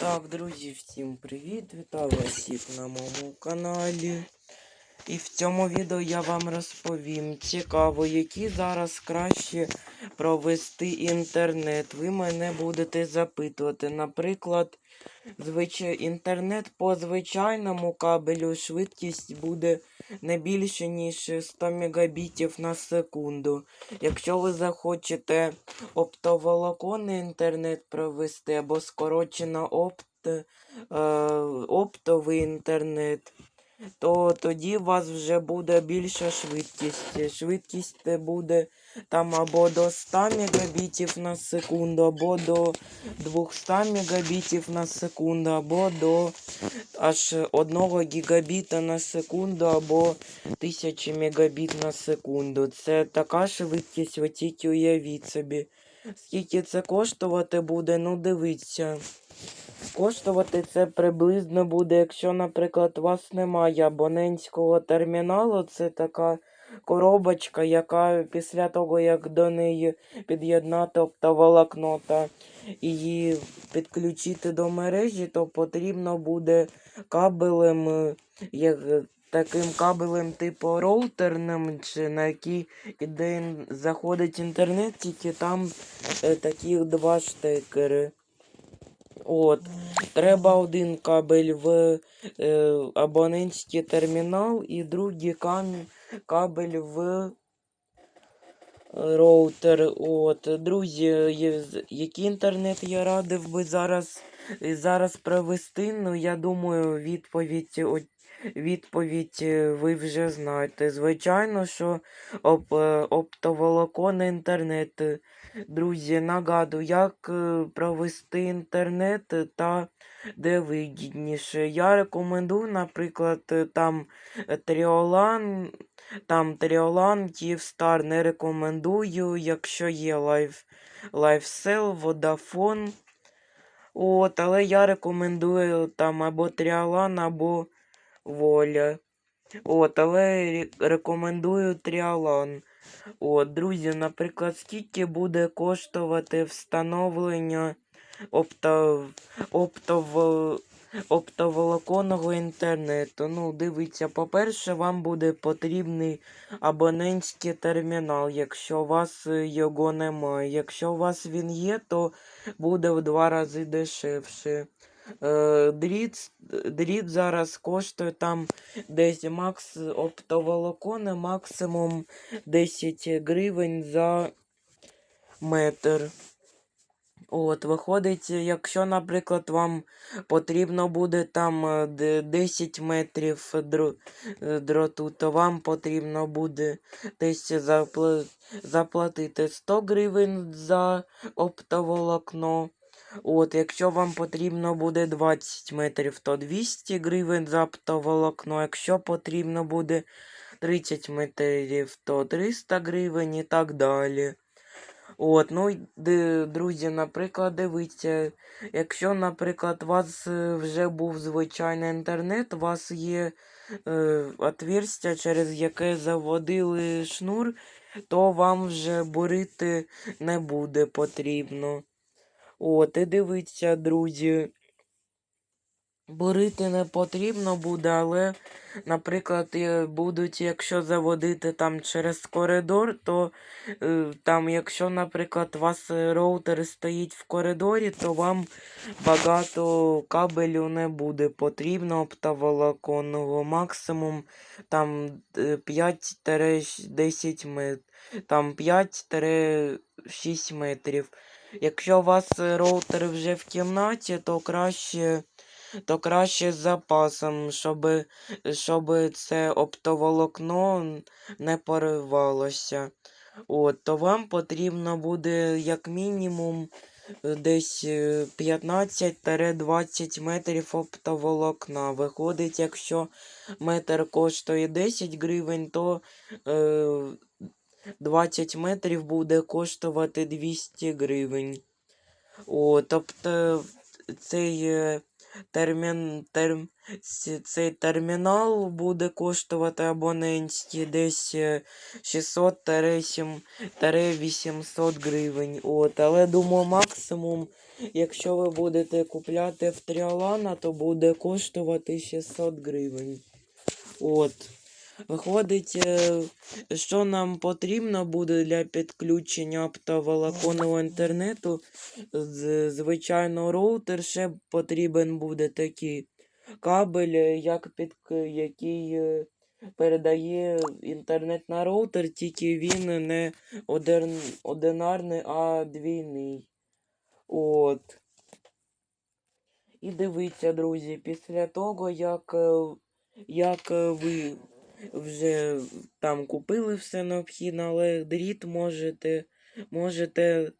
Так, друзі, всім привіт! Вітаю всіх на моєму каналі. І в цьому відео я вам розповім цікаво, які зараз краще провести інтернет. Ви мене будете запитувати. Наприклад, звичай... інтернет по звичайному кабелю швидкість буде не більше, ніж 100 мегабітів на секунду. Якщо ви захочете оптоволоконний інтернет провести або скорочено опт, е, оптовий інтернет, то тоді у вас вже буде більша швидкість. Швидкість буде там або до 100 мегабітів на секунду, або до 200 мегабітів на секунду, або до аж 1 гігабіта на секунду, або 1000 мегабіт на секунду. Це така швидкість, ви тільки уявіть собі. Скільки це коштувати буде, ну дивіться. Коштувати це приблизно буде, якщо, наприклад, у вас немає абонентського терміналу, це така коробочка, яка після того, як до неї під'єднати оптоволокно та її підключити до мережі, то потрібно буде кабелем, як, таким кабелем типу роутерним, чи на який іде заходить інтернет, тільки там е, таких два штекери. От. Треба один кабель в е, абонентський термінал і другий кабель в е, роутер. От. Друзі, який інтернет я радив би зараз, зараз провести? Ну, я думаю, відповідь, відповідь е, ви вже знаєте. Звичайно, що оп, е, оптоволоконний інтернет. Друзі, нагадую, як е, провести інтернет та де вигідніше. Я рекомендую, наприклад, там Тріолан, там Тріолан, Київстар не рекомендую, якщо є Life, LifeSell, Vodafone. От, але я рекомендую там або Тріалан, або Воля. От, але рекомендую Тріалан. От, друзі, наприклад, скільки буде коштувати встановлення оптов... оптово, оптоволоконного інтернету? Ну, дивіться, по-перше, вам буде потрібний абонентський термінал, якщо у вас е, його немає. Якщо у вас він є, то буде в два рази дешевше. Е, дріт, дріт зараз коштує там десь макс оптоволокони максимум 10 гривень за метр. От, виходить, якщо, наприклад, вам потрібно буде там е, 10 метрів дро- е, дроту, то вам потрібно буде десь запла- заплатити 100 гривень за оптоволокно. От, якщо вам потрібно буде 20 метрів, то 200 гривень за оптоволокно. Якщо потрібно буде 30 метрів, то 300 гривень і так далі. От, ну, друзі, наприклад, дивіться, якщо, наприклад, у вас е, вже був звичайний інтернет, у вас є е, отверстя, через яке заводили шнур, то вам вже бурити не буде потрібно. От, і дивіться, друзі. Бурити не потрібно буде, але, наприклад, е, будуть, якщо заводити там через коридор, то е, там, якщо, наприклад, у вас е, роутер стоїть в коридорі, то вам багато кабелю не буде потрібно оптоволоконного. Максимум там е, 5-10 метрів, там 5-6 метрів. Якщо у вас е, роутер вже в кімнаті, то краще то краще з запасом, щоб, щоб це оптоволокно не поривалося. От, то вам потрібно буде як мінімум е, десь е, 15-20 метрів оптоволокна. Виходить, якщо метр коштує 10 гривень, то е, 20 метрів буде коштувати 200 гривень. О, тобто цей е, термін, терм, цей термінал буде коштувати абонентський десь е, 600-800 гривень. От, але думаю, максимум, якщо ви будете купляти в Тріолана, то буде коштувати 600 гривень. От. Виходить, е, що нам потрібно буде для підключення оптоволоконного інтернету. Звичайно, роутер ще потрібен буде такий кабель, як під, який е, передає інтернет на роутер, тільки він не один, одинарний, а двійний. От. І дивіться, друзі, після того, як, е, як ви вже там купили все необхідне, але дріт можете, можете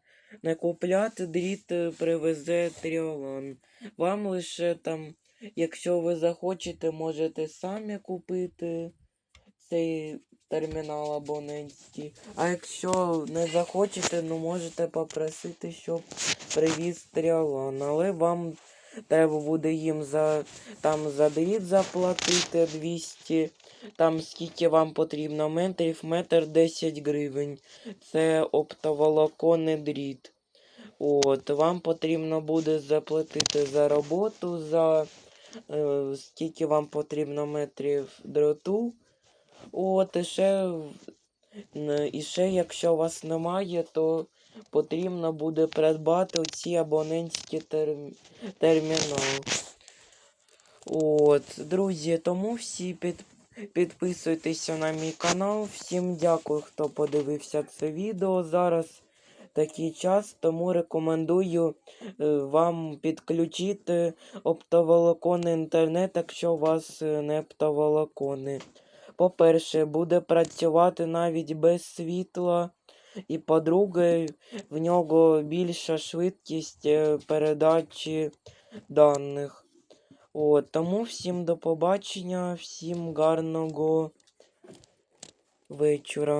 не купляти, дріт е, привезе Тріолан. Вам лише там, якщо ви захочете, можете самі купити цей термінал абонентський. А якщо не захочете, ну можете попросити, щоб привіз Тріолан. Але вам треба буде їм за там за дріт заплатити 200, там скільки вам потрібно метрів, метр 10 гривень. Це оптоволоконний дріт. От, вам потрібно буде заплатити за роботу, за е, скільки вам потрібно метрів дроту. От, і ще, і ще, якщо у вас немає, то потрібно буде придбати ці абонентські терм... термінали. От, друзі, тому всі під... підписуйтеся на мій канал. Всім дякую, хто подивився це відео. Зараз такий час, тому рекомендую е, вам підключити оптоволоконний інтернет, якщо у вас е, не оптоволоконний. По-перше, буде працювати навіть без світла. І по-друге, в нього більша швидкість е, передачі даних. От, тому всім до побачення, всім гарного вечора.